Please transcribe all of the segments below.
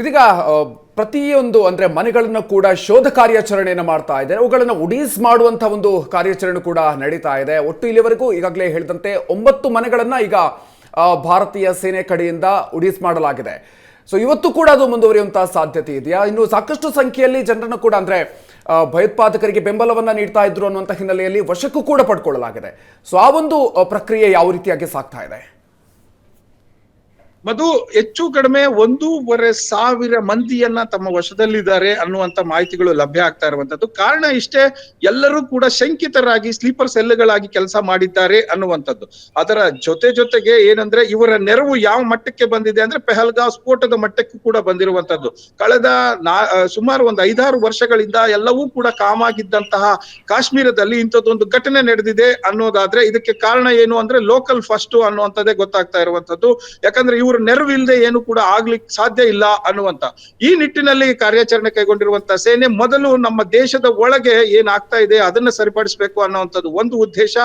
ಇದೀಗ ಪ್ರತಿಯೊಂದು, ಅಂದರೆ ಮನೆಗಳನ್ನು ಕೂಡ ಶೋಧ ಕಾರ್ಯಾಚರಣೆಯನ್ನು ಮಾಡ್ತಾ ಇದೆ. ಅವುಗಳನ್ನು ಉಡೀಸ್ ಮಾಡುವಂಥ ಒಂದು ಕಾರ್ಯಾಚರಣೆ ಕೂಡ ನಡೀತಾ ಇದೆ. ಒಟ್ಟು ಇಲ್ಲಿವರೆಗೂ ಈಗಾಗಲೇ ಹೇಳಿದಂತೆ ಒಂಬತ್ತು ಮನೆಗಳನ್ನು ಈಗ ಭಾರತೀಯ ಸೇನೆ ಕಡೆಯಿಂದ ಉಡೀಸ್ ಮಾಡಲಾಗಿದೆ. ಸೊ ಇವತ್ತು ಕೂಡ ಅದು ಮುಂದುವರಿಯುವಂತಹ ಸಾಧ್ಯತೆ ಇದೆಯಾ? ಇನ್ನು ಸಾಕಷ್ಟು ಸಂಖ್ಯೆಯಲ್ಲಿ ಜನರನ್ನು ಕೂಡ, ಅಂದ್ರೆ ಭಯೋತ್ಪಾದಕರಿಗೆ ಬೆಂಬಲವನ್ನ ನೀಡ್ತಾ ಇದ್ರು ಅನ್ನುವಂಥ ಹಿನ್ನೆಲೆಯಲ್ಲಿ ವಶಕ್ಕೂ ಕೂಡ ಪಡ್ಕೊಳ್ಳಲಾಗಿದೆ. ಸೊ ಆ ಒಂದು ಪ್ರಕ್ರಿಯೆ ಯಾವ ರೀತಿಯಾಗಿ ಸಾಗ್ತಾ ಇದೆ? ಮಧು, ಹೆಚ್ಚು ಕಡಿಮೆ ಒಂದೂವರೆ ಸಾವಿರ ಮಂದಿಯನ್ನ ತಮ್ಮ ವಶದಲ್ಲಿದ್ದಾರೆ ಅನ್ನುವಂತ ಮಾಹಿತಿಗಳು ಲಭ್ಯ ಆಗ್ತಾ ಇರುವಂತದ್ದು. ಕಾರಣ ಇಷ್ಟೇ, ಎಲ್ಲರೂ ಕೂಡ ಶಂಕಿತರಾಗಿ ಸ್ಲೀಪರ್ ಸೆಲ್ಗಳಾಗಿ ಕೆಲಸ ಮಾಡಿದ್ದಾರೆ ಅನ್ನುವಂಥದ್ದು. ಅದರ ಜೊತೆ ಜೊತೆಗೆ ಏನಂದ್ರೆ, ಇವರ ನೆರವು ಯಾವ ಮಟ್ಟಕ್ಕೆ ಬಂದಿದೆ ಅಂದ್ರೆ ಪೆಹಲ್ಗಾವ್ ಸ್ಫೋಟದ ಮಟ್ಟಕ್ಕೂ ಕೂಡ ಬಂದಿರುವಂತದ್ದು ಕಳೆದ ನಾ ಸುಮಾರು ಒಂದು ಐದಾರು ವರ್ಷಗಳಿಂದ ಎಲ್ಲವೂ ಕೂಡ ಕಾಮಾಗಿದ್ದಂತಹ ಕಾಶ್ಮೀರದಲ್ಲಿ ಇಂಥದ್ದೊಂದು ಘಟನೆ ನಡೆದಿದೆ ಅನ್ನೋದಾದ್ರೆ, ಇದಕ್ಕೆ ಕಾರಣ ಏನು ಅಂದ್ರೆ, ಲೋಕಲ್ ಫಸ್ಟ್ ಅನ್ನುವಂಥದ್ದೇ ಗೊತ್ತಾಗ್ತಾ ಇರುವಂತದ್ದು ಯಾಕಂದ್ರೆ ಇವರು ನೆರವು ಇಲ್ಲದೆ ಏನು ಕೂಡ ಆಗ್ಲಿಕ್ಕೆ ಸಾಧ್ಯ ಇಲ್ಲ ಅನ್ನುವಂತ. ಈ ನಿಟ್ಟಿನಲ್ಲಿ ಕಾರ್ಯಾಚರಣೆ ಕೈಗೊಂಡಿರುವಂತ ಸೇನೆ ಮೊದಲು ನಮ್ಮ ದೇಶದ ಒಳಗೆ ಏನಾಗ್ತಾ ಇದೆ, ಅದನ್ನ ಸರಿಪಡಿಸಬೇಕು ಅನ್ನುವಂಥದ್ದು ಒಂದು ಉದ್ದೇಶ.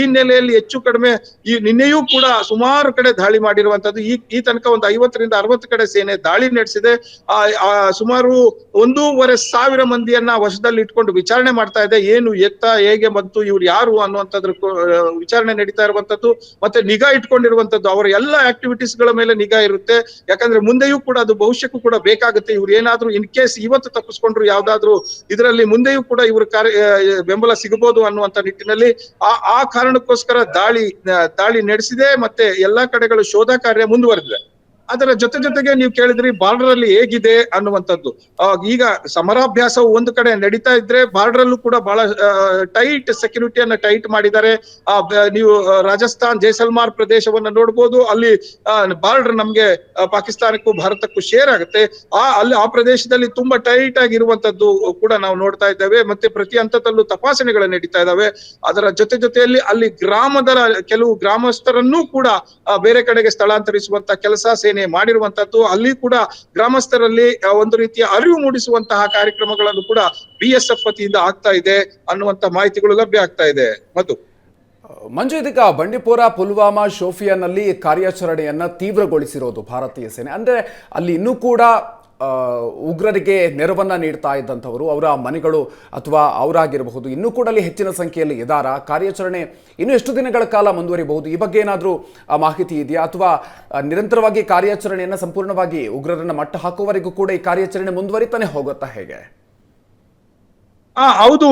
ಈ ನೆಲೆಯಲ್ಲಿ ಹೆಚ್ಚು ಕಡಿಮೆ ಈ ನಿನ್ನೆಯೂ ಕೂಡ ಸುಮಾರು ಕಡೆ ದಾಳಿ ಮಾಡಿರುವಂತದ್ದು ಈ ಈ ತನಕ ಒಂದು ಐವತ್ತರಿಂದ ಅರವತ್ತು ಕಡೆ ಸೇನೆ ದಾಳಿ ನಡೆಸಿದೆ. ಆ ಸುಮಾರು ಒಂದೂವರೆ ಸಾವಿರ ಮಂದಿಯನ್ನ ವಶದಲ್ಲಿ ಇಟ್ಕೊಂಡು ವಿಚಾರಣೆ ಮಾಡ್ತಾ ಇದೆ. ಏನು ಎತ್ತ, ಹೇಗೆ ಮತ್ತು ಇವ್ರು ಯಾರು ಅನ್ನುವಂಥದ್ರ ವಿಚಾರಣೆ ನಡೀತಾ ಇರುವಂತದ್ದು ಮತ್ತೆ ನಿಗಾ ಇಟ್ಕೊಂಡಿರುವಂತದ್ದು ಅವರ ಎಲ್ಲ ಆಕ್ಟಿವಿಟೀಸ್ಗಳ ಮೇಲೆ ನಿಗಾ ಇರುತ್ತೆ. ಯಾಕಂದ್ರೆ ಮುಂದೆಯೂ ಕೂಡ ಅದು ಭವಿಷ್ಯಕ್ಕೂ ಕೂಡ ಬೇಕಾಗುತ್ತೆ. ಇವ್ರು ಏನಾದ್ರು ಇನ್ ಕೇಸ್ ಇವತ್ತು ತಪ್ಪಿಸ್ಕೊಂಡ್ರು ಯಾವ್ದಾದ್ರು ಇದರಲ್ಲಿ ಮುಂದೆಯೂ ಕೂಡ ಇವ್ರ ಕಾರ್ಯ ಬೆಂಬಲ ಸಿಗಬಹುದು ಅನ್ನುವಂತ ನಿಟ್ಟಿನಲ್ಲಿ ಆ ಆ ಕಾರಣಕ್ಕೋಸ್ಕರ ದಾಳಿ ದಾಳಿ ನಡೆಸಿದೆ. ಮತ್ತೆ ಎಲ್ಲಾ ಕಡೆಗಳು ಶೋಧ ಕಾರ್ಯ ಮುಂದುವರೆದಿದೆ. ಅದರ ಜೊತೆ ಜೊತೆಗೆ ನೀವು ಕೇಳಿದ್ರಿ ಬಾರ್ಡರ್ ಅಲ್ಲಿ ಹೇಗಿದೆ ಅನ್ನುವಂಥದ್ದು. ಈಗ ಸಮರಾಭ್ಯಾಸವು ಒಂದು ಕಡೆ ನಡೀತಾ ಇದ್ರೆ ಬಾರ್ಡರ್ ಅಲ್ಲೂ ಕೂಡ ಬಹಳ ಟೈಟ್ ಸೆಕ್ಯೂರಿಟಿಯನ್ನ ಟೈಟ್ ಮಾಡಿದ್ದಾರೆ. ನೀವು ರಾಜಸ್ಥಾನ್ ಜೈಸಲ್ಮಾರ್ ಪ್ರದೇಶವನ್ನ ನೋಡ್ಬೋದು. ಅಲ್ಲಿ ಬಾರ್ಡರ್ ನಮ್ಗೆ ಪಾಕಿಸ್ತಾನಕ್ಕೂ ಭಾರತಕ್ಕೂ ಶೇರ್ ಆಗುತ್ತೆ. ಆ, ಅಲ್ಲಿ, ಆ ಪ್ರದೇಶದಲ್ಲಿ ತುಂಬಾ ಟೈಟ್ ಆಗಿರುವಂತದ್ದು ಕೂಡ ನಾವು ನೋಡ್ತಾ ಇದ್ದೇವೆ. ಮತ್ತೆ ಪ್ರತಿ ಹಂತದಲ್ಲೂ ತಪಾಸಣೆಗಳು ನಡೀತಾ ಇದ್ದಾವೆ. ಅದರ ಜೊತೆ ಜೊತೆಯಲ್ಲಿ ಅಲ್ಲಿ ಗ್ರಾಮದ ಕೆಲವು ಗ್ರಾಮಸ್ಥರನ್ನೂ ಕೂಡ ಬೇರೆ ಕಡೆಗೆ ಸ್ಥಳಾಂತರಿಸುವಂತ ಕೆಲಸ ಸೇನೆ ಮಾಡಿರುವಂತದ್ದು. ಅಲ್ಲಿ ಕೂಡ ಗ್ರಾಮಸ್ಥರಲ್ಲಿ ಒಂದು ರೀತಿಯ ಅರಿವು ಮೂಡಿಸುವಂತಹ ಕಾರ್ಯಕ್ರಮಗಳನ್ನು ಕೂಡ ಬಿ ಎಸ್ ಎಫ್ ವತಿಯಿಂದ ಆಗ್ತಾ ಇದೆ ಅನ್ನುವಂತ ಮಾಹಿತಿಗಳು ಲಭ್ಯ ಆಗ್ತಾ ಇದೆ. ಮತ್ತು ಮಂಜು ಇದೀಗ ಬಂಡೀಪುರ, ಪುಲ್ವಾಮಾ ಶೋಫಿಯಾನಲ್ಲಿ ಕಾರ್ಯಾಚರಣೆಯನ್ನ ತೀವ್ರಗೊಳಿಸಿರೋದು ಭಾರತೀಯ ಸೇನೆ. ಅಂದ್ರೆ ಅಲ್ಲಿ ಇನ್ನೂ ಕೂಡ ಉಗ್ರರಿಗೆ ನೆರವನ್ನು ನೀಡ್ತಾ ಇದ್ದಂಥವರು, ಅವರ ಮನೆಗಳು ಅಥವಾ ಅವರಾಗಿರಬಹುದು. ಇನ್ನೂ ಕೂಡ ಅಲ್ಲಿ ಹೆಚ್ಚಿನ ಸಂಖ್ಯೆಯಲ್ಲಿ ಇದಾರ? ಕಾರ್ಯಾಚರಣೆ ಇನ್ನು ಎಷ್ಟು ದಿನಗಳ ಕಾಲ ಮುಂದುವರಿಬಹುದು? ಈ ಬಗ್ಗೆ ಏನಾದರೂ ಮಾಹಿತಿ ಇದೆಯಾ? ಅಥವಾ ನಿರಂತರವಾಗಿ ಕಾರ್ಯಾಚರಣೆಯನ್ನು ಸಂಪೂರ್ಣವಾಗಿ ಉಗ್ರರನ್ನು ಮಟ್ಟ ಹಾಕುವವರೆಗೂ ಕೂಡ ಈ ಕಾರ್ಯಾಚರಣೆ ಮುಂದುವರಿತಾನೆ ಹೋಗುತ್ತಾ ಹೇಗೆ? ಆ, ಹೌದು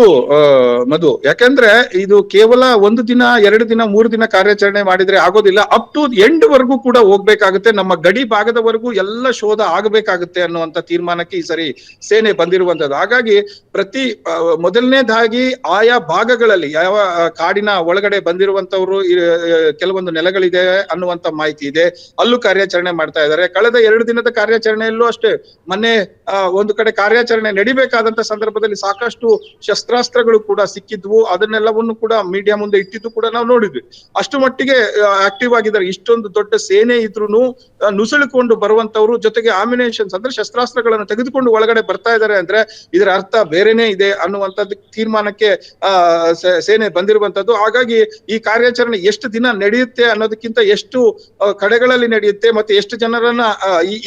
ಮಧು. ಯಾಕಂದ್ರೆ ಇದು ಕೇವಲ ಒಂದು ದಿನ, ಎರಡು ದಿನ, ಮೂರು ದಿನ ಕಾರ್ಯಾಚರಣೆ ಮಾಡಿದ್ರೆ ಆಗೋದಿಲ್ಲ. ಅಪ್ ಟು ಎಂಡ್ ವರೆಗೂ ಕೂಡ ಹೋಗ್ಬೇಕಾಗುತ್ತೆ. ನಮ್ಮ ಗಡಿ ಭಾಗದವರೆಗೂ ಎಲ್ಲ ಶೋಧ ಆಗಬೇಕಾಗುತ್ತೆ ಅನ್ನುವಂತ ತೀರ್ಮಾನಕ್ಕೆ ಈ ಸರಿ ಸೇನೆ ಬಂದಿರುವಂತದ್ದು ಹಾಗಾಗಿ ಪ್ರತಿ ಮೊದಲನೇದಾಗಿ ಆಯಾ ಭಾಗಗಳಲ್ಲಿ, ಯಾವ ಕಾಡಿನ ಒಳಗಡೆ ಬಂದಿರುವಂತವರು ಕೆಲವೊಂದು ನೆಲೆಗಳಿದೆ ಅನ್ನುವಂತ ಮಾಹಿತಿ ಇದೆ. ಅಲ್ಲೂ ಕಾರ್ಯಾಚರಣೆ ಮಾಡ್ತಾ ಇದ್ದಾರೆ. ಕಳೆದ ಎರಡು ದಿನದ ಕಾರ್ಯಾಚರಣೆಯಲ್ಲೂ ಅಷ್ಟೇ, ಮೊನ್ನೆ ಒಂದು ಕಡೆ ಕಾರ್ಯಾಚರಣೆ ನಡಿಬೇಕಾದಂತ ಸಂದರ್ಭದಲ್ಲಿ ಸಾಕಷ್ಟು ಶಸ್ತ್ರಾಸ್ತ್ರಗಳು ಕೂಡ ಸಿಕ್ಕಿದ್ವು. ಅದನ್ನೆಲ್ಲವನ್ನು ಕೂಡ ಮೀಡಿಯಾ ಮುಂದೆ ಇಟ್ಟಿದ್ದು ಕೂಡ ನಾವು ನೋಡಿದ್ವಿ. ಅಷ್ಟು ಮಟ್ಟಿಗೆ ಆಕ್ಟಿವ್ ಆಗಿದ್ದಾರೆ. ಇಷ್ಟೊಂದು ದೊಡ್ಡ ಸೇನೆ ಇದ್ರು ನುಸುಳಿಕೊಂಡು ಬರುವಂತವ್ರು ಜೊತೆಗೆ ಆಮಿನೇಷನ್ಸ್ ಅಂದ್ರೆ ಶಸ್ತ್ರಾಸ್ತ್ರಗಳನ್ನು ತೆಗೆದುಕೊಂಡು ಒಳಗಡೆ ಬರ್ತಾ ಇದ್ದಾರೆ ಅಂದ್ರೆ ಇದರ ಅರ್ಥ ಬೇರೆನೇ ಇದೆ ಅನ್ನುವಂಥದ್ದು ತೀರ್ಮಾನಕ್ಕೆ ಸೇನೆ ಬಂದಿರುವಂತದ್ದು ಹಾಗಾಗಿ ಈ ಕಾರ್ಯಾಚರಣೆ ಎಷ್ಟು ದಿನ ನಡೆಯುತ್ತೆ ಅನ್ನೋದಕ್ಕಿಂತ ಎಷ್ಟು ಕಡೆಗಳಲ್ಲಿ ನಡೆಯುತ್ತೆ ಮತ್ತೆ ಎಷ್ಟು ಜನರನ್ನ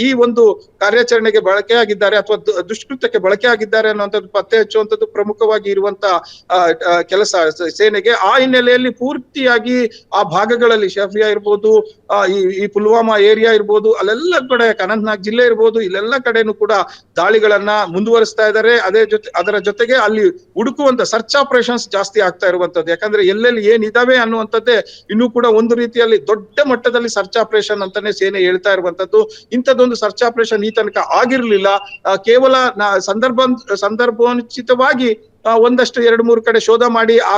ಈ ಒಂದು ಕಾರ್ಯಾಚರಣೆಗೆ ಬಳಕೆಯಾಗಿದ್ದಾರೆ ಅಥವಾ ದುಷ್ಕೃತ್ಯಕ್ಕೆ ಬಳಕೆ ಆಗಿದ್ದಾರೆ ಅನ್ನುವಂಥದ್ದು ಪತ್ತೆ ಹಚ್ಚುವಂಥದ್ದು ಪ್ರಮುಖವಾಗಿ ಇರುವಂತ ಕೆಲಸ ಸೇನೆಗೆ ಆ ಹಿನ್ನೆಲೆಯಲ್ಲಿ ಪೂರ್ತಿಯಾಗಿ ಆ ಭಾಗಗಳಲ್ಲಿ ಶಫಿಯಾ ಇರ್ಬೋದು ಈ ಪುಲ್ವಾಮಾ ಏರಿಯಾ ಇರ್ಬೋದು, ಅಲ್ಲೆಲ್ಲ ಕಡೆ ಅನಂತನಾಗ್ ಜಿಲ್ಲೆ ಇರ್ಬೋದು, ಇಲ್ಲೆಲ್ಲ ಕಡೆನೂ ಕೂಡ ದಾಳಿಗಳನ್ನ ಮುಂದುವರಿಸ್ತಾ ಇದ್ದಾರೆ. ಅದೇ ಜೊತೆ, ಅದರ ಜೊತೆಗೆ ಅಲ್ಲಿ ಹುಡುಕುವಂತ ಸರ್ಚ್ ಆಪರೇಷನ್ಸ್ ಜಾಸ್ತಿ ಆಗ್ತಾ ಇರುವಂತದ್ದು. ಯಾಕಂದ್ರೆ ಎಲ್ಲೆಲ್ಲಿ ಏನಿದಾವೆ ಅನ್ನುವಂಥದ್ದೇ ಇನ್ನೂ ಕೂಡ ಒಂದು ರೀತಿಯಲ್ಲಿ ದೊಡ್ಡ ಮಟ್ಟದಲ್ಲಿ ಸರ್ಚ್ ಆಪರೇಷನ್ ಅಂತಾನೆ ಸೇನೆ ಹೇಳ್ತಾ ಇರುವಂತದ್ದು. ಇಂಥದ್ದೊಂದು ಸರ್ಚ್ ಆಪರೇಷನ್ ಈ ತನಕ ಆಗಿರ್ಲಿಲ್ಲ. ಕೇವಲ ಸಂದರ್ಭ ಸಂದರ್ಭೋಚಿತವಾಗಿ ಆ, ಒಂದಷ್ಟು ಎರಡು ಮೂರು ಕಡೆ ಶೋಧ ಮಾಡಿ ಆ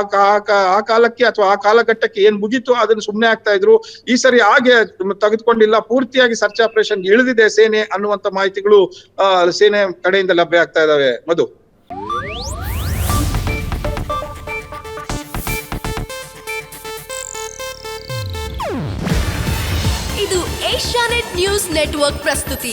ಆ ಕಾಲಕ್ಕೆ ಅಥವಾ ಆ ಕಾಲಘಟ್ಟಕ್ಕೆ ಏನ್ ಮುಗಿತು ಅದನ್ನ ಸುಮ್ಮನೆ ಆಗ್ತಾ ಇದ್ರು. ಈ ಸರಿ ಹಾಗೆ ತೆಗೆದುಕೊಂಡಿಲ್ಲ. ಪೂರ್ತಿಯಾಗಿ ಸರ್ಚ್ ಆಪರೇಷನ್ ಇಳಿದಿದೆ ಸೇನೆ ಅನ್ನುವಂತ ಮಾಹಿತಿಗಳು ಸೇನೆ ಕಡೆಯಿಂದ ಲಭ್ಯ ಆಗ್ತಾ ಇದಾವೆ. ಮಧು. ಇದು ಏಷ್ಯಾನೆಟ್ ನ್ಯೂಸ್ ನೆಟ್ವರ್ಕ್ ಪ್ರಸ್ತುತಿ.